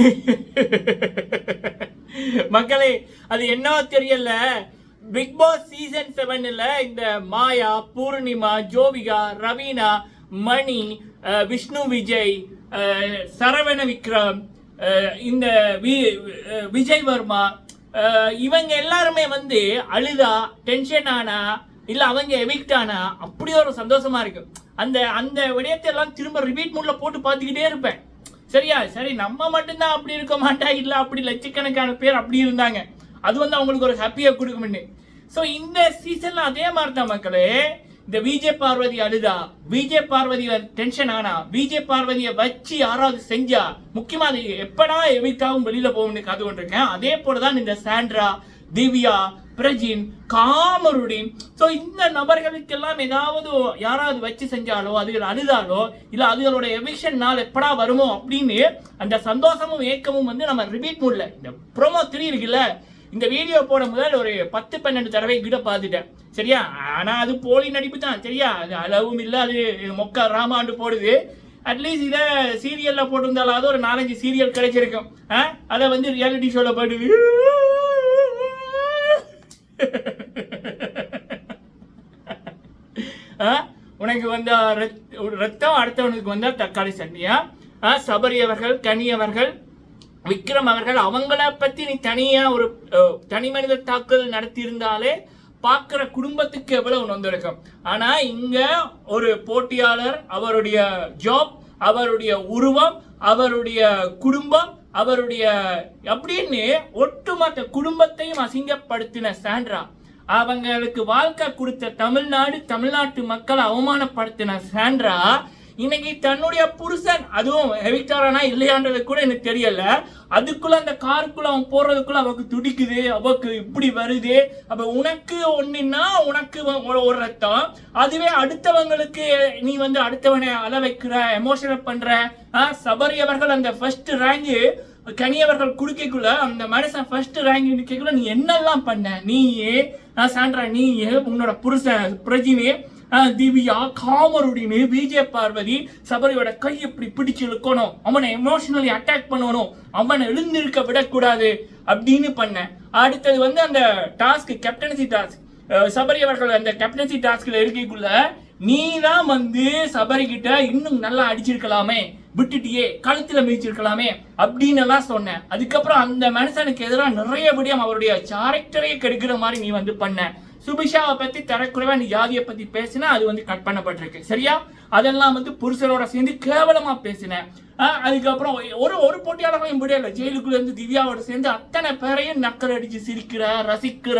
மக்களே அது என்ன தெரியல. பிக் பாஸ் சீசன் செவன்ல இந்த மாயா பூர்ணிமா ஜோவிகா ரவீனா மணி விஷ்ணு விஜய் சரவண விக்ரம் இந்த விஜய் வர்மா இவங்க எல்லாருமே வந்து அழுதா டென்ஷன் ஆனா இல்ல அவங்க எவிக்ட் ஆனா அப்படி ஒரு சந்தோஷமா இருக்கு. அந்த அந்த விடயத்தை எல்லாம் திரும்ப ரிபீட் மூட்ல போட்டு பார்த்துக்கிட்டே இருப்பேன். சரியா? சரி நம்ம மட்டும்தான் அப்படி இருக்க மாட்டா? இல்ல அப்படி லட்சக்கணக்கான பேர் அப்படி இருந்தாங்க. அது வந்து அவங்களுக்கு ஒரு ஹாப்பியா கொடுக்கும்னு. ஸோ இந்த சீசன்ல அதே மாதிரி தான் மக்களே. இந்த விஜய் பார்வதி அழுதா? விஜய் பார்வதி டென்ஷன் ஆனா? விஜய் பார்வதியை வச்சு யாராவது செஞ்சா? முக்கியமா அது எப்படா எவிக்காவும் வெளியில போகும்னு காது கொண்டிருக்கேன் அதே போலதான் இந்த சாண்ட்ரா திவ்யா பிரஜின் காமருடின் ஸோ இந்த நபர்களுக்கெல்லாம் ஏதாவது யாராவது வச்சு செஞ்சாலோ அதுகள் அழுதாலோ இல்லை அதுகளோட எவிக்ஷன் நாள் எப்படா வருமோ அப்படின்னு அந்த சந்தோஷமும் ஏக்கமும் வந்து நம்ம ரிப்பீட் முடியல இந்த ப்ரோமோ த்ரீ இருக்குல்ல இந்த வீடியோ போட முதல் ஒரு பத்து பன்னெண்டு தடவை கிட்ட பார்த்துட்டேன். சரியா? ஆனால் அது போலி நடிப்பு தான். சரியா? அது அளவும் இல்லை அது மொக்க ராமாண்டு போடுது. அட்லீஸ்ட் இதை சீரியலில் போட்டிருந்தாலாவது ஒரு நாலஞ்சு சீரியல் கிடைச்சிருக்கும். ஆ? அதை வந்து ரியாலிட்டி ஷோவில் போயிட்டு உனக்கு வந்த ரத்- ரத்தம் அடுத்தவனுக்கு வந்தா தக்காளி சட்னியா? ஆ, சபரி அவர்கள் கனி அவர்கள் விக்ரம் அவர்கள் அவங்கள பத்தி நீ தனியா ஒரு தனி மனித தாக்குதல் நடத்தி இருந்தாலே குடும்பத்துக்கு எவ்வளவு நொந்திருக்கும் ஆனா இங்க ஒரு போட்டியாளர் அவருடைய ஜாப் அவருடைய உருவம் அவருடைய குடும்பம் அவருடைய அப்படின்னு ஒட்டுமொத்த குடும்பத்தையும் அசிங்கப்படுத்தின சாண்ட்ரா அவங்களுக்கு வாழ்க்கை கொடுத்த தமிழ்நாடு தமிழ்நாட்டு மக்களை அவமானப்படுத்தின சாண்ட்ரா இன்னைக்கு தன்னுடைய புருஷன் அதுவும் ஹெவிட்டாரானா இல்லையான்றது கூட எனக்கு தெரியல. அதுக்குள்ள அந்த காருக்குள்ள அவன் போறதுக்குள்ள அவக்கு துடிக்குது அவக்கு இப்படி வருது. அப்ப உனக்கு ஒண்ணுன்னா உனக்கு ஒரு- ரத்தம். அதுவே அடுத்தவங்களுக்கு நீ வந்து அடுத்தவனை அள வைக்கிற எமோஷனல் பண்ற சபரியவர்கள் அந்த ஃபர்ஸ்ட் ரேங்க் கனியவர்கள் குடிக்கக்குள்ள அந்த மனுஷன் ஃபர்ஸ்ட் ரேங்க் நிற்கக்குள்ள நீ என்னெல்லாம் பண்ண? நீயே நான் சான்றா நீயே உன்னோட புருஷன் பிரஜினி திவ்யா காமருடின்னு விஜய் பார்வதி சபரியோட கை இப்படி பிடிச்சு இழுக்கணும்? அவனை எமோஷனலி அட்டாக் பண்ணணும். அவனை எழுந்திருக்க விடக்கூடாது அப்படின்னு பண்ணேன். அடுத்தது வந்து அந்த டாஸ்க் கேப்டன்சி டாஸ்க் சபரி அவர்கள் அந்த கேப்டன்சி டாஸ்க்ல இருக்கக்குள்ள நீ தான் வந்து சபரி கிட்ட இன்னும் நல்லா அடிச்சிருக்கலாமே விட்டுட்டியே கழுத்துல மிதிச்சிருக்கலாமே அப்படின்னு எல்லாம் சொன்னேன். அதுக்கப்புறம் அந்த மனுஷனுக்கு எதிராக நிறைய விடியம் அவருடைய சேரக்டரையே கெடுக்கிற மாதிரி நீ வந்து பண்ண. சுபிஷாவை பத்தி தரக்குறைவா நீ ஜாதியை பத்தி பேசினா அது வந்து கட் பண்ணப்பட்டிருக்கு. சரியா? அதெல்லாம் வந்து புருஷனோட சேர்ந்து கேவலமா பேசினேன் அதுக்கப்புறம் ஒரு ஒரு போட்டியாளர்களையும் முடியல ஜெயிலுக்குள்ள இருந்து திவ்யாவோட சேர்ந்து அத்தனை பேரையும் நக்கல் அடிச்சு சிரிக்கிற ரசிக்கிற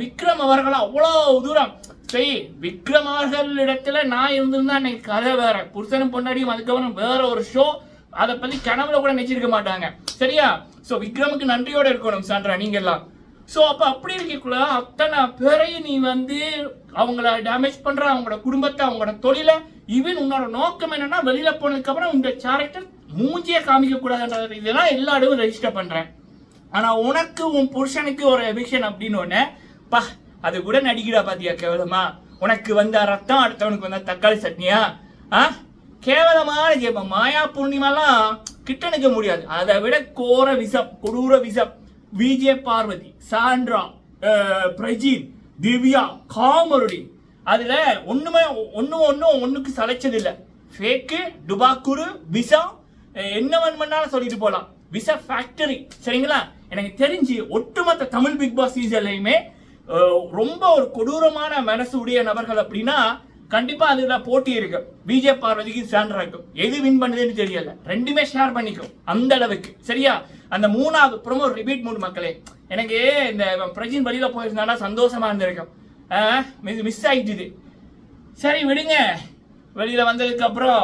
விக்ரம் அவர்கள் அவ்வளவு தூரம். சரி விக்ரம் அவர்களிடத்துல நான் இருந்திருந்தா இன்னைக்கு கதை வேற. புருஷனும் பொண்டாடியும் அதுக்கப்புறம் வேற ஒரு ஷோ அதை பத்தி கனவுல கூட நினைச்சிருக்க மாட்டாங்க. சரியா? சோ விக்ரமுக்கு நன்றியோட இருக்கணும் சான்றா நீங்க எல்லாம் ஸோ அப்போ அப்படி இருக்கக்குள்ள அத்தனை பேரையும் நீ வந்து அவங்கள டேமேஜ் பண்ணுற அவங்களோட குடும்பத்தை அவங்களோட தொழிலை ஈவன் உன்னோட நோக்கம் என்னன்னா வெளியில் போனதுக்கப்புறம் இந்த கேரக்டர் மூஞ்சியை காமிக்கக்கூடாதுன்ற இதெல்லாம் எல்லா இடமும் ரெஜிஸ்டர் பண்ணுறேன் ஆனால் உனக்கு உன் புருஷனுக்கு ஒரு எவிக்ஷன் அப்படின்னு ஒன்று பா அது கூட நடிக்கிறா பாத்தியா கேவலமா? உனக்கு வந்த ரத்தம் அடுத்தவனுக்கு வந்த தக்காளி சட்னியா? ஆ? கேவலமான ஜெபம் மாயா பூர்ணிமாலாம் கிட்ட நிற்க முடியாது. அதை விட கோர விஷம் கொடூர விஷம். விஜய் பார்வதி சாண்ட்ரா பிரஜீத் திவ்யா காமருடி. அதில் ஒன்றுமே ஒன்றும் ஒன்றும் ஒன்றுக்கு சளைச்சது இல்லை. ஃபேக்கு டுபாக்குரு விசா என்ன வேணுமென்னாலும் சொல்லிட்டு போகலாம் விசா ஃபேக்டரி சரிங்களா? எனக்கு தெரிஞ்சு ஒட்டுமொத்த தமிழ் பிக் பாஸ் சீசன்லையுமே ரொம்ப ஒரு கொடூரமான மனசு உடைய நபர்கள் அப்படின்னா கண்டிப்பா அதுல போட்டி இருக்கு. விஜய் பார்வதிக்கு இருக்கும். எது வின் பண்ணுதுன்னு தெரியல. ரெண்டுமே ஷேர் பண்ணிக்கும். அந்த அளவுக்கு. சரியா? அந்த மூணாவது ப்ரோமோ ரிபீட் மூணு மக்களே. எனக்கு இந்த பிரஜின் வழியில போயிருந்தாடா சந்தோஷமா இருந்திருக்கும். மிஸ் ஆயிடுது சரி விடுங்க. வெளியில வந்ததுக்கு அப்புறம்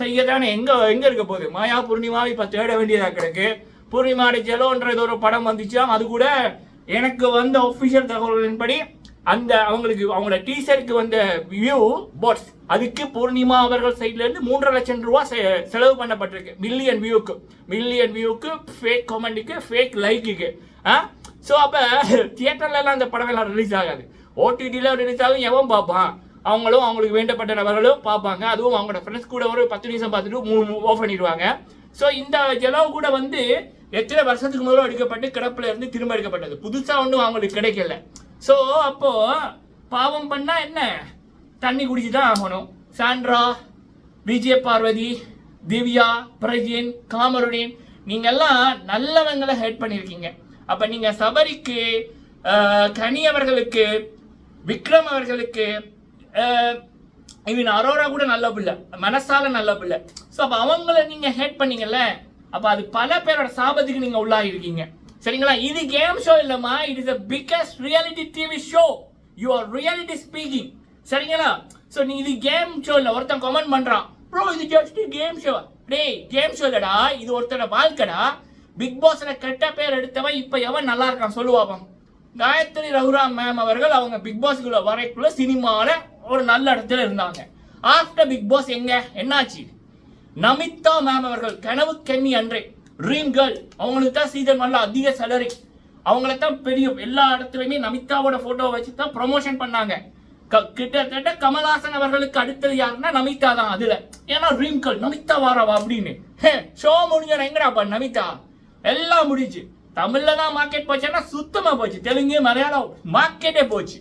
செய்ய தானே எங்க எங்க இருக்க போகுது? மாயா பூர்ணிமா இப்ப தேட வேண்டியதா கிடக்கு. பூர்ணிமாடி ஜெலோன்றது ஒரு படம் வந்துச்சாம் அது கூட எனக்கு வந்த ஒபிஷியல் தகவல்களின்படி அந்த அவங்களுக்கு அவங்களோட டீசருக்கு வந்த வியூ போட்ஸ் அதுக்கு பூர்ணிமா அவர்கள் சைட்லேருந்து மூன்றரை லட்சம் ரூபா செ- செலவு பண்ணப்பட்டிருக்கு. மில்லியன் வியூக்கு மில்லியன் வியூக்கு ஃபேக் கமெண்ட்டுக்கு ஃபேக் லைக்குக்கு ஆ? ஸோ அப்போ தியேட்டர்லலாம் அந்த படம் எல்லாம் ரிலீஸ் ஆகாது ஓடிடியில் ரிலீஸ் ஆகும் எவன் பார்ப்பான்? அவங்களும் அவங்களுக்கு வேண்டப்பட்ட நபர்களும் பார்ப்பாங்க. அதுவும் அவங்களோட ஃப்ரெண்ட்ஸ் கூட ஒரு பத்து நிமிஷம் பார்த்துட்டு மூணு ஆஃப் பண்ணிடுவாங்க. ஸோ இந்த ஜலம் கூட வந்து எத்தனை வருஷத்துக்கு முதல்ல எடுக்கப்பட்டு கிடப்பில் இருந்து திரும்ப எடுக்கப்பட்டது? புதுசாக ஒன்றும் அவங்களுக்கு கிடைக்கல. ஸோ அப்போது பாவம் பண்ணால் என்ன? தண்ணி குடிச்சு தான் ஆகணும். சாண்ட்ரா விஜய பார்வதி திவ்யா பிரஜின் காமருடின் எல்லாம் நல்லவங்களை ஹெல்ப் பண்ணியிருக்கீங்க அப்போ நீங்கள் சபரிக்கு கனி அவர்களுக்கு விக்ரம் அவர்களுக்கு இவன் அரோரா கூட நல்ல பிள்ளை மனசால நல்ல பிள்ளை. ஸோ அப்போ அவங்கள நீங்கள் ஹேட் பண்ணீங்கல்ல? அப்போ அது பல பேரோட சாபத்துக்கு நீங்கள் உள்ளாகிருக்கீங்க சரிங்களா? இது கேம் ஷோ இல்லம்மா. It is the biggest reality TV show you are reality speaking சரிங்களா? ஸோ நீ இது கேம் ஷோ இல்லை. ஒருத்தன் கமெண்ட் பண்ணுறான் ப்ரோ இது ஜஸ்ட் கேம் ஷோ டேய் கேம் ஷோ இல்லடா. இது ஒருத்தரோட வாழ்க்கைடா. பிக் பாஸில் கெட்ட பேர் எடுத்தவன் இப்போ எவன் நல்லா இருக்கான் சொல்லுவாப்பம் காயத்ரி ரகுராம் மேம் அவர்கள் அவங்க பிக் பாஸ்க்குள்ள வரைக்குள்ள சினிமாவில் ஒரு நல்ல இடத்துல இருந்தாங்க. ஆஃப்டர் பிக் பாஸ் எங்க? என்னாச்சு? நமிதா மேம் அவர்கள் கனவு கன்னி அன்றே. ட்ரீம் கேர்ள் அவங்களுக்கு தான் சீசன் ஒன்ல அதிக சேலரி அவங்கள தான் பெரிய எல்லா இடத்துலையுமே நமிதாவோட போட்டோ வச்சு தான் ப்ரொமோஷன் பண்ணாங்க. க- கிட்டத்தட்ட கமல்ஹாசன் அவர்களுக்கு அடுத்தது யாருன்னா நமிதா தான் அதுல. ஏன்னா ட்ரீம் கேர்ள் நமிதா வாரவா அப்படின்னு. ஷோ முடிஞ்ச எங்கடாப்பா நமிதா? எல்லாம் முடிஞ்சு. தமிழ்ல தான் மார்க்கெட் போச்சுன்னா சுத்தமா போச்சு. தெலுங்கு மலையாளம் மார்க்கெட்டே போச்சு.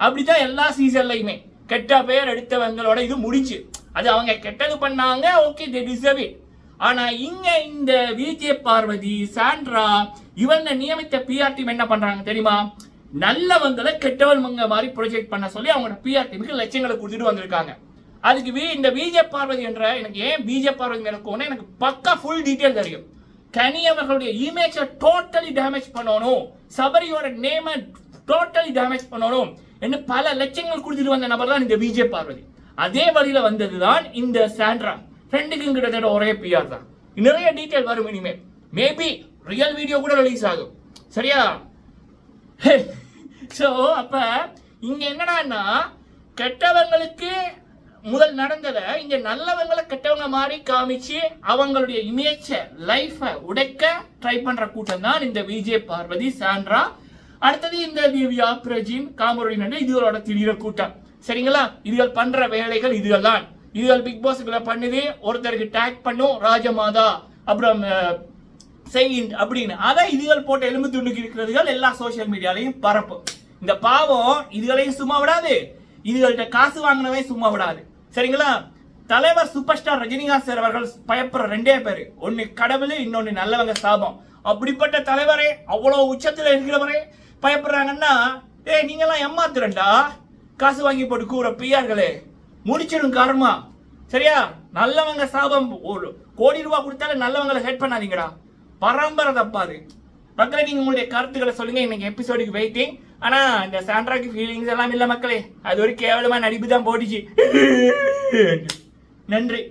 அப்படிதான் எல்லா சீசன்லையுமே கெட்ட பேர் எடுத்தவங்களோட இது முடிஞ்சு. அது அவங்க கெட்டது பண்ணாங்க ஓகே தே டிசர்வ் இட் ஆனா இங்க இந்த விஜே பார்வதி சாண்ட்ரா இவங்க நியமித்த பிஆர் டீம் என்ன பண்றாங்க தெரியுமா? நல்லவங்களை கெட்டவங்க மாதிரி ப்ரொஜெக்ட் பண்ண சொல்லி அவங்களோட பிஆர் டீமுக்கு லட்சங்களை கொடுத்துட்டு வந்திருக்காங்க. அதுக்கு வி இந்த பிஜே பார்வதி என்ற எனக்கு ஏன் பிஜே பார்வதி எனக்கு எனக்கு பக்கா ஃபுல் டீட்டெயில் தெரியும். கனி அவர்களுடைய இமேஜை டோட்டலி டேமேஜ் பண்ணணும். சபரியோட நேமை டோட்டலி டேமேஜ் பண்ணணும் என்று பல லட்சங்கள் கொடுத்துட்டு வந்த நபர் தான் இந்த பிஜே பார்வதி. அதே வழியில் வந்தது தான் இந்த சாண்ட்ரா. ரெண்டுக்கும் கிட்டத்தட்ட ஒரே பிஆர் தான். நிறைய டீட்டெயில் வரும் இனிமேல். மேபி ரியல் வீடியோ கூட ரிலீஸ் ஆகும். சரியா? ஸோ அப்போ இங்கே என்னடான்னா கெட்டவங்களுக்கு முதல் நடந்ததை இங்கே நல்லவங்களை கெட்டவங்க மாதிரி காமிச்சு அவங்களுடைய இமேஜை லைஃப்பை உடைக்க ட்ரை பண்ணுற கூட்டம் தான் இந்த விஜய் பார்வதி சாண்ட்ரா. அடுத்தது இந்த திவ்யா பிரஜின் காமரோடி நன்றி இதுகளோட திடீர கூட்டம். சரிங்களா? இதுகள் பண்ணுற வேலைகள் இதுகள் தான் இதுகள் பிக் பாஸ்க்குள்ள பண்ணுது. ஒருத்தருக்கு டேக் பண்ணும் ராஜமாதா அப்புறம் அஹ், செயின்ட் அப்படின்னு. அதான் இதுகள் போட்டு எலும்பு துண்டுக்கு இருக்கிறதுகள் எல்லா சோஷியல் மீடியாலையும் பரப்பும் இந்த பாவம் இதுகளையும் சும்மா விடாது. இதுகள்கிட்ட காசு வாங்கினவே சும்மா விடாது. சரிங்களா? தலைவர் சூப்பர் ஸ்டார் ரஜினிகாந்த் சார் அவர்கள் பயப்படுற ரெண்டே பேர். ஒன்னு கடவுள் இன்னொன்னு நல்லவங்க சாபம். அப்படிப்பட்ட தலைவரே அவ்வளவு உச்சத்தில் இருக்கிறவரே பயப்படுறாங்கன்னா ஏய் நீங்கெல்லாம் ஏமாத்துறண்டா காசு வாங்கி போட்டு கூற பிஆர்களே முடிச்சிடும் கர்மா. சரியா? நல்லவங்க சாபம். ஒரு கோடி ரூபாய் கொடுத்தாலும் நல்லவங்களை ஹெட் பண்ணாதீங்கடா. பரம்பரை தப்பாது மக்களை நீங்க உங்களுடைய கருத்துக்களை சொல்லுங்க. இன்னைக்கு எபிசோடுக்கு வெயிட்டிங் ஆனா இந்த சாண்ட்ராக்கு ஃபீலிங்ஸ் எல்லாம் இல்லை மக்களே. அது ஒரு கேவலமா நடிப்பு தான் போட்டுச்சு. நன்றி.